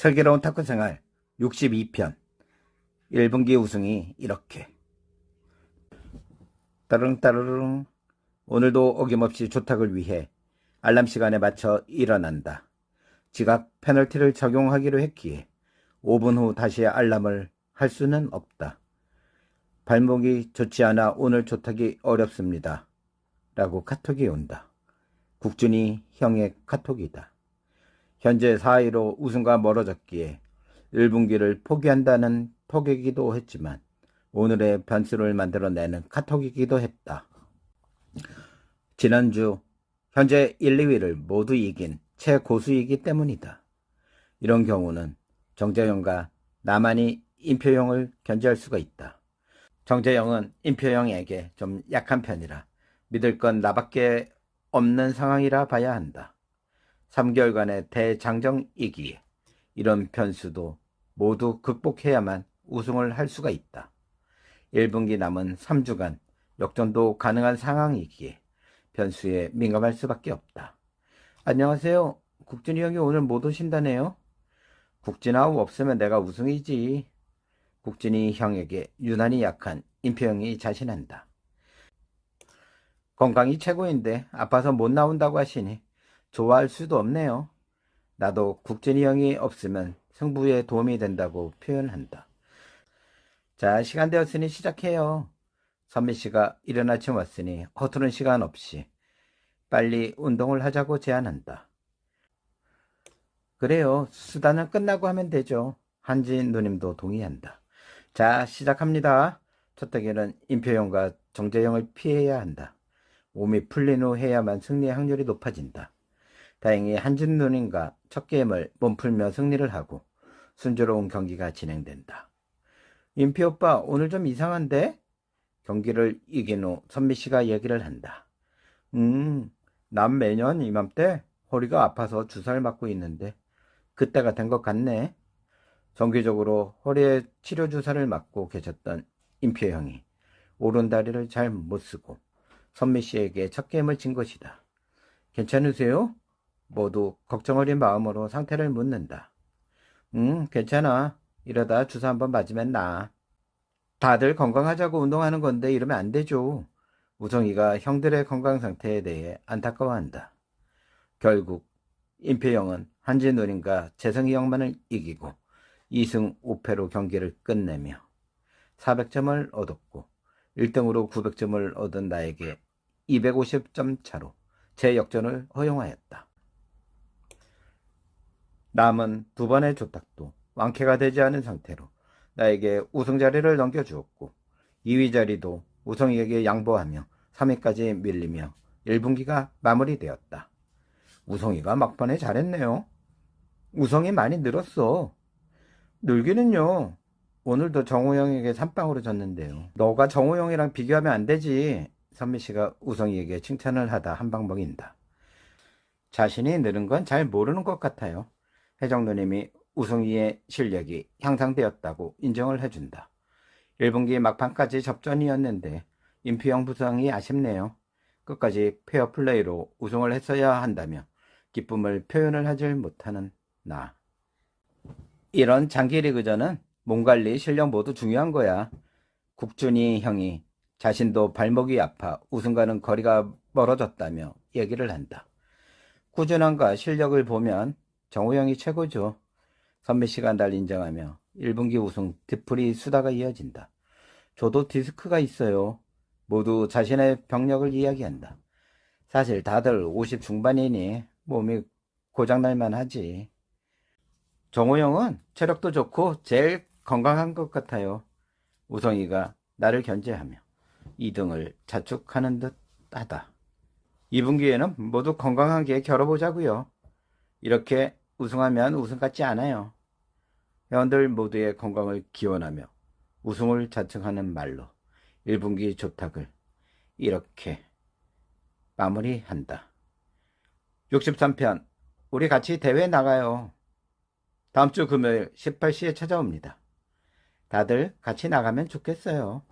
슬기로운 탁구 생활 62편 1분기 우승이 이렇게 따릉따르릉 오늘도 어김없이 조탁을 위해 알람 시간에 맞춰 일어난다. 지각 페널티를 적용하기로 했기에 5분 후 다시 알람을 할 수는 없다. 발목이 좋지 않아 오늘 조탁이 어렵습니다. 라고 카톡이 온다. 국준이 형의 카톡이다. 현재 4위로 우승과 멀어졌기에 1분기를 포기한다는 톡이기도 했지만 오늘의 변수를 만들어내는 카톡이기도 했다. 지난주 현재 1, 2위를 모두 이긴 최고수이기 때문이다. 이런 경우는 정재영과 나만이 임표영을 견제할 수가 있다. 정재영은 임표영에게 좀 약한 편이라 믿을 건 나밖에 없는 상황이라 봐야 한다. 3개월간의 대장정이기에 이런 변수도 모두 극복해야만 우승을 할 수가 있다. 1분기 남은 3주간 역전도 가능한 상황이기에 변수에 민감할 수밖에 없다. 안녕하세요. 국진이 형이 오늘 못 오신다네요. 국진아우 없으면 내가 우승이지. 국진이 형에게 유난히 약한 임표영이 자신한다. 건강이 최고인데 아파서 못 나온다고 하시니 좋아할 수도 없네요. 나도 국진이 형이 없으면 승부에 도움이 된다고 표현한다. 자, 시간 되었으니 시작해요. 선미 씨가 이른 아침 왔으니 허투른 시간 없이 빨리 운동을 하자고 제안한다. 그래요. 수다는 끝나고 하면 되죠. 한진 누님도 동의한다. 자, 시작합니다. 첫째기는 임표영과 정재영을 피해야 한다. 몸이 풀린 후 해야만 승리의 확률이 높아진다. 다행히 한진 누님과 첫 게임을 몸풀며 승리를 하고 순조로운 경기가 진행된다. 임피 오빠 오늘 좀 이상한데? 경기를 이긴 후 선미 씨가 얘기를 한다. 음, 난 매년 이맘때 허리가 아파서 주사를 맞고 있는데 그때가 된 것 같네. 정기적으로 허리에 치료 주사를 맞고 계셨던 임표 형이 오른 다리를 잘 못 쓰고 선미 씨에게 첫 게임을 진 것이다. 괜찮으세요? 모두 걱정 어린 마음으로 상태를 묻는다. 응, 괜찮아. 이러다 주사 한번 맞으면 나. 다들 건강하자고 운동하는 건데 이러면 안 되죠. 우성이가 형들의 건강 상태에 대해 안타까워한다. 결국 임표영은 한진 누님과 재성이 형만을 이기고 2승 5패로 경기를 끝내며 400점을 얻었고 1등으로 900점을 얻은 나에게 250점 차로 재역전을 허용하였다. 남은 두 번의 조탁도 완쾌가 되지 않은 상태로 나에게 우승 자리를 넘겨주었고 2위 자리도 우성이에게 양보하며 3위까지 밀리며 1분기가 마무리되었다. 우성이가 막판에 잘했네요. 우성이 많이 늘었어. 늘기는요. 오늘도 정우영에게 삼빵으로 졌는데요. 너가 정우영이랑 비교하면 안 되지. 선미 씨가 우성이에게 칭찬을 하다 한 방 먹인다. 자신이 늘은 건 잘 모르는 것 같아요. 혜정 누님이 우승이의 실력이 향상되었다고 인정을 해준다. 1분기 막판까지 접전이었는데 임피영 부상이 아쉽네요. 끝까지 페어플레이로 우승을 했어야 한다며 기쁨을 표현을 하질 못하는 나. 이런 장기 리그전은 몸 관리 실력 모두 중요한 거야. 국준이 형이 자신도 발목이 아파 우승과는 거리가 멀어졌다며 얘기를 한다. 꾸준함과 실력을 보면 정우 형이 최고죠. 선배 씨가 날 인정하며 1분기 우승 뒤풀이 수다가 이어진다. 저도 디스크가 있어요. 모두 자신의 병력을 이야기한다. 사실 다들 50 중반이니 몸이 고장날만 하지. 정호 형은 체력도 좋고 제일 건강한 것 같아요. 우성이가 나를 견제하며 2등을 자축하는 듯 하다. 2분기에는 모두 건강하게 겨뤄보자고요. 이렇게 우승하면 우승 같지 않아요. 회원들 모두의 건강을 기원하며 우승을 자청하는 말로 1분기 조탁을 이렇게 마무리한다. 63편 우리 같이 대회 나가요. 다음 주 금요일 18시에 찾아옵니다. 다들 같이 나가면 좋겠어요.